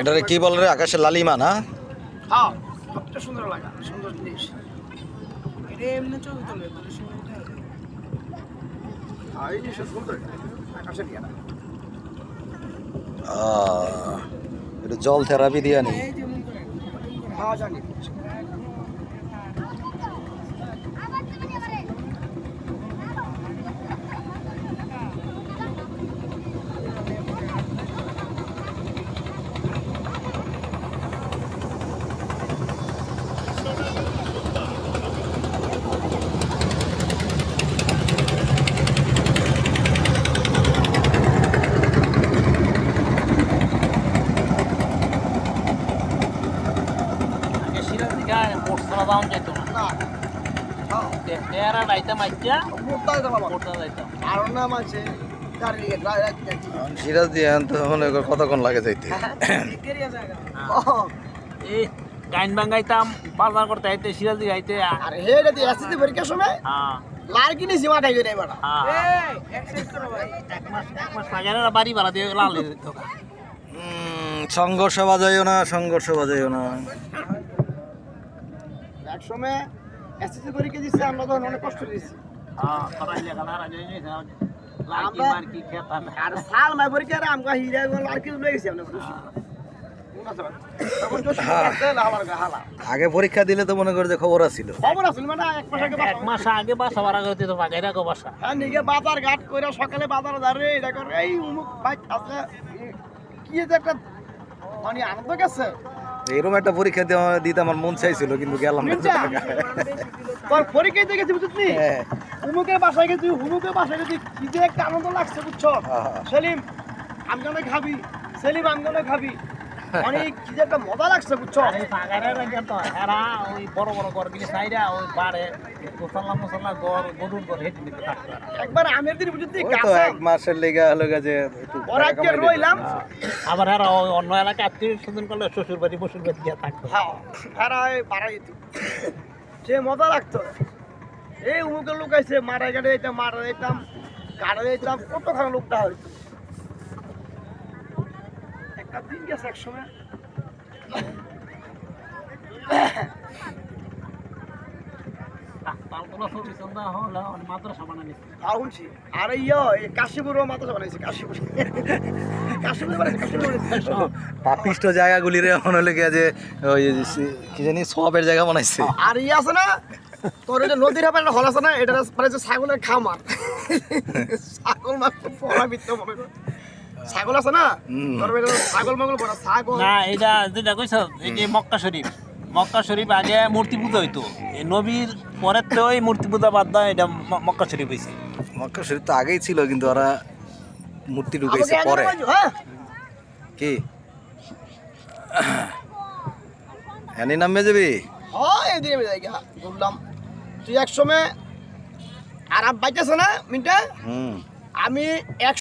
এটারে কি বলে আকাশে আকাশের লালিমা না? হ্যাঁ সবচেয়ে সুন্দর লাগা সুন্দর জিনিস। এটা এমনি হ্যাঁ এটা জল থেরাপি দিয়া নি এই যেমন করে হ্যাঁ জানি আগে সিরাজ দিঘা মোটসালা দাম যেত না। না হ্যাঁ তেরা রাইতে মাইজা মোটটা দিতে পারব মোটটা আর সিরাজ দিয়ে মনে কর কতক্ষণ লাগে যাইতে। কেরিয়া জায়গা এই গাইন বাঙ্গাইতাম বাজার করতে আইতে সিরাজ দিঘা আইতে আর হেডে দিয়ে আসতে পরীক্ষার সময়? হ্যাঁ। লার কিনে সীমা টাইগে নেই বেটা হ্যাঁ। এই এক্সাইজ করো ভাই। এক মাস এক মাস আগে বাড়ি ভাড়া দিয়ে লাল দিয়ে দিত উম, সংঘর্ষ বাজাইও না সংঘর্ষ বাজাইও না। এক সময় এসএসসি পরীক্ষা দিচ্ছে আমরা তখন অনেক কষ্ট দিয়েছি। হ্যাঁ আর সাল মাই পরীক্ষা হিরা গল আর গা হালা। আগে পরীক্ষা দিলে তো মনে কর যে খবর আছিল। খবর আছে মানে এক মাস আগে এক মাস আগে বাসা ভাড়া করতে তো বাজারে রাখো বাসা। হ্যাঁ নিগে বাজার ঘাট কইরা সকালে বাজার দাঁড়ে এটা করে এই উমুক ভাই আছে। কি যে একটা মানে আনন্দ গেছে। এরকম একটা পরীক্ষা দেওয়া- দিতে আমার মন চাইছিল কিন্তু গেলাম না বুঝছা? তোর পরীক্ষা গেছি হ্যাঁ। বাসায় গেছি হুমুকের বাসায় গেছি কি যে একটা আনন্দ লাগছে বুঝছ হ্যাঁ। সেলিম আমগানে খাবি সেলিম আমগানে খাবি অনেক কি একটা মজা লাগছে বুঝছ? এই বাজারে তো এরা ওই বড় বড় ঘর গিয়ে সাইরা ওই বাড়ে মুসল্লা মুসল্লা ঘর গরুর ঘর হেঁটে থাকতো। একবার আমের দিন বুঝলি ওই তো এক মাসের লেগে হলো যে ওর দিতে। রইলাম। আবার এরা ওই অন্য এলাকায় আত্মীয় স্বজন করলে শ্বশুর বাড়ি বসুর বাড়ি গিয়ে থাকতো। হ্যাঁ ফেরায় বাড়াই যেত সে মজা লাগতো। এই উমুকের লোক আছে মারা গাড়ি যেতাম মারা যেতাম গাড়ি যেতাম কত খারাপ লোকটা হইতো একটা দিন গেছে এক সময় তালতলা ছবি সন্ধ্যা হলো মাদ্রাসা বানানি আউনছি আর ইয়ে কাশীপুরও মাথা বানাইছে কাশীপুর। কাশীপুর বানাইছে কাশীপুর বানাইছে। পাপিষ্ট জায়গাগুলি এখন হলো গিয়া যে ওই কি জানি সবের জায়গা বানাইছে। আর ইয়ে আছে না তোর এটা নদীর একটা হল আছে না এটা মানে ছাগলের খামার। ছাগল পড়া বিত্ত মনে। ছাগল আছে না? ছাগল মাগল বড় ছাগল। না এটা যেটা কইছ এই যে মক্কা শরীফ। মক্কা শরীফ আগে মূর্তি পূজা হইতো। এই নবীর পরের তো ওই মূর্তি পূজা বাদ দেয় এটা মক্কা শরীফ হয়েছে মক্কা শরীফ তো আগেই ছিল কিন্তু ওরা মূর্তি ঢুকাইছে পরে। হ্যাঁ? কি? এনি নামবে যাবি? হ্যাঁ এই যাই বললাম তুই এক সময় আরাম পাইতেছ না মিনটা? হুম। আমি এক